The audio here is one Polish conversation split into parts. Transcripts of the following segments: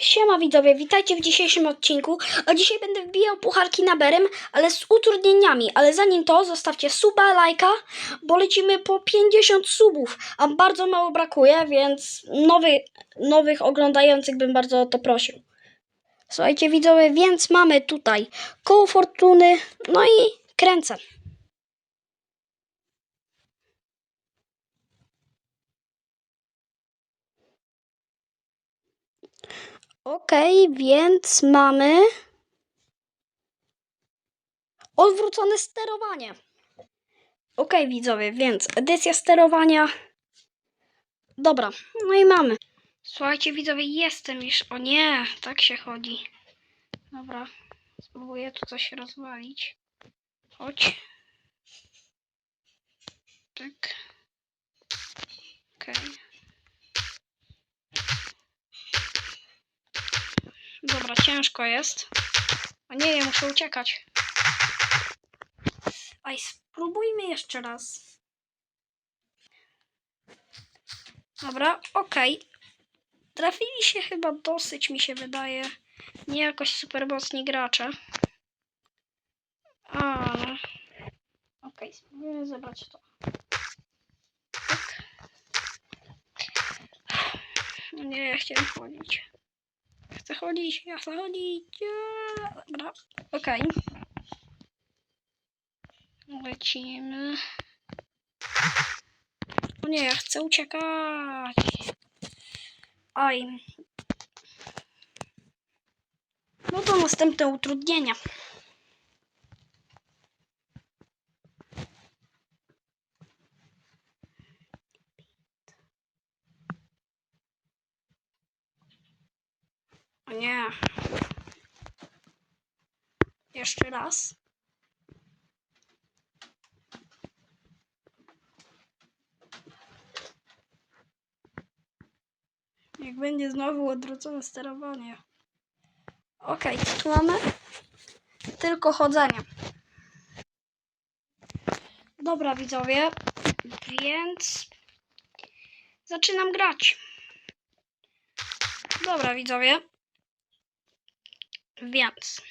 Siema widzowie, witajcie w dzisiejszym odcinku. A dzisiaj będę wbijał pucharki na berem, ale z utrudnieniami. Ale zanim to, zostawcie suba, lajka, bo lecimy po 50 subów, a bardzo mało brakuje, więc nowy, nowych oglądających bym bardzo o to prosił. Słuchajcie widzowie, więc mamy tutaj koło fortuny, no i kręcę. Okej, więc mamy odwrócone sterowanie. Okej, widzowie, więc edycja sterowania. Dobra, no i mamy. Słuchajcie, widzowie, jestem już. O nie, tak się chodzi. Dobra, spróbuję tu coś rozwalić. Chodź. Tak. Okej. Dobra, ciężko jest. O nie, ja muszę uciekać. Aj, spróbujmy jeszcze raz. Dobra, okej. Trafili się chyba dosyć, mi się wydaje. Nie jakoś super mocni gracze. Ale... Okej, spróbujemy zebrać to. Tak. No Nie, ja chciałem chodzić. Chcę ja chcę chodzić. Dobra, okej. Lecimy. O nie, ja chcę uciekać. Aj. No to następne utrudnienia. O nie. Jeszcze raz. Jak będzie znowu odwrócone sterowanie. Okej, co tu mamy? Tylko chodzenie. Dobra, widzowie, więc zaczynam grać. Dobra, widzowie, więc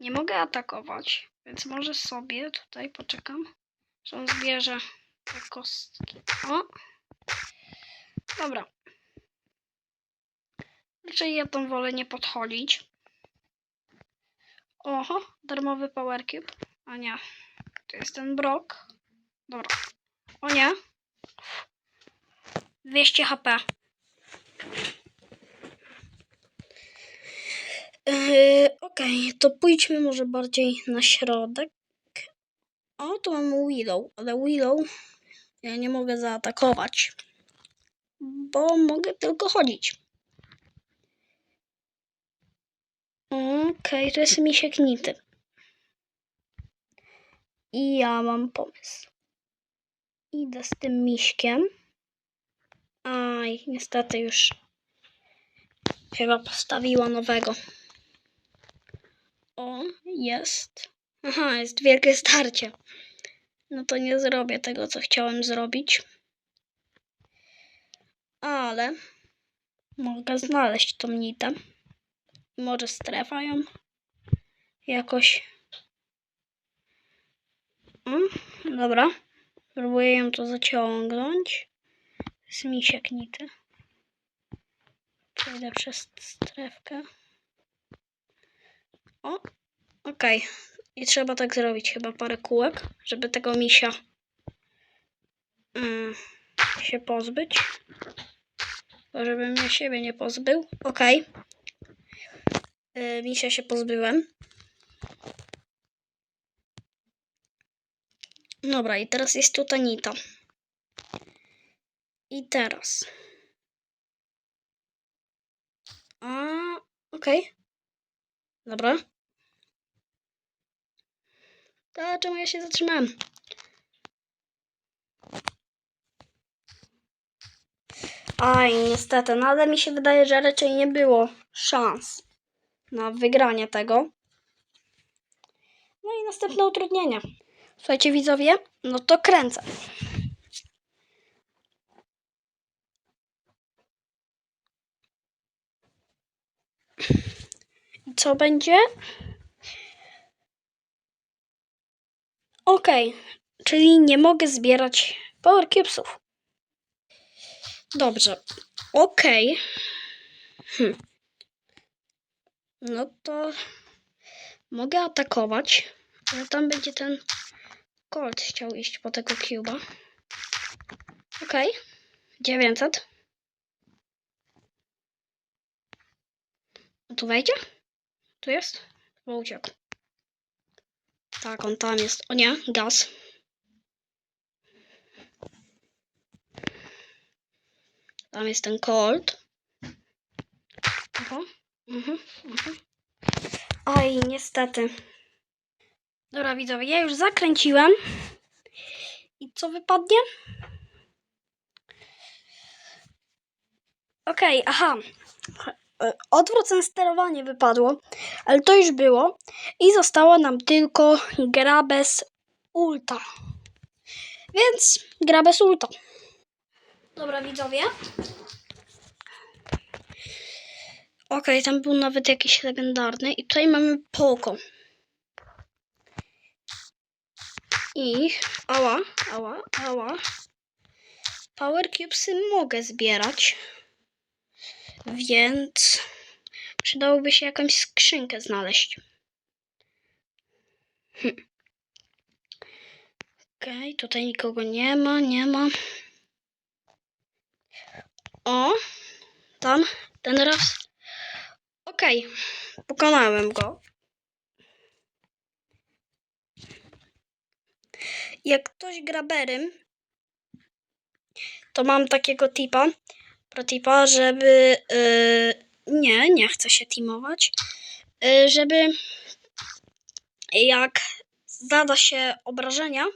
nie mogę atakować, więc może sobie tutaj poczekam, że on zbierze te kostki. O! Dobra. Raczej ja tą wolę nie podchodzić. Oho, darmowy power cube. A nie, to jest ten brok. Dobra. O nie. 200 HP. Yy, Okej, to pójdźmy może bardziej na środek. O, tu mamy Willow, ale Willow ja nie mogę zaatakować, bo mogę tylko chodzić. Okej, to jest misiek nity. I ja mam pomysł. Idę z tym miśkiem. Aj, niestety już chyba postawiła nowego. O, jest. Aha, jest wielkie starcie. No to nie zrobię tego, co chciałem zrobić. Ale mogę znaleźć tą nitę. Może strefa ją jakoś. Mm, dobra. Próbuję ją tu zaciągnąć. Z misiek nity. Przejdę przez strefkę. O, okej. I trzeba tak zrobić chyba parę kółek, żeby tego misia mm, się pozbyć. Bo żebym ja siebie nie pozbył. Okej. Y, misia się pozbyłem. Dobra, i teraz jest tutaj nita. I teraz. A, okej. Dobra. To czemu ja się zatrzymałem? Aj, niestety, no ale mi się wydaje, że raczej nie było szans na wygranie tego. No i następne utrudnienia. Słuchajcie, widzowie, no to kręcę. I co będzie? Okej, czyli nie mogę zbierać Power Cubesów. Dobrze, okej. Hm. No to mogę atakować, ale tam będzie ten Colt chciał iść po tego cuba. Okej, 900. Tu wejdzie? Tu jest? Bo uciekł. Tak, on tam jest. O nie, gaz. Tam jest ten Colt. Aha. Mhm, mhm. Oj, niestety. Dobra, widzowie, ja już zakręciłem. I co wypadnie? Okej, aha. E, Odwrócone sterowanie wypadło, ale to już było. I została nam tylko gra bez ulta. Więc gra bez ulta. Dobra, widzowie. Okej, tam był nawet jakiś legendarny. I tutaj mamy Poko. I... Ała, ała, ała. Power Cubesy mogę zbierać. Więc... Przydałoby się jakąś skrzynkę znaleźć. Hm. Okej, tutaj nikogo nie ma, nie ma. O, tam, ten raz. Okej, pokonałem go. Jak ktoś gra berym, to mam takiego tipa, pro tipa, żeby... Yy, nie, nie chcę się teamować. Yy, żeby jak zada się obrażenia,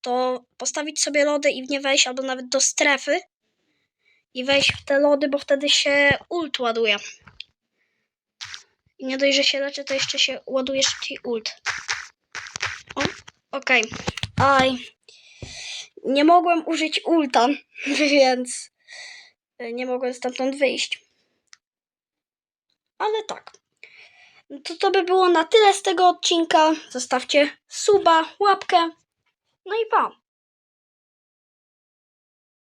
to postawić sobie lody i w nie wejść, albo nawet do strefy i wejść w te lody, bo wtedy się ult ładuje. I nie dość, że się leczy, to jeszcze się ładuje szybciej ult. O, okej. Aj. Nie mogłem użyć ulta, więc nie mogłem stamtąd wyjść. Ale tak. To to by było na tyle z tego odcinka. Zostawcie suba, łapkę. No i pa.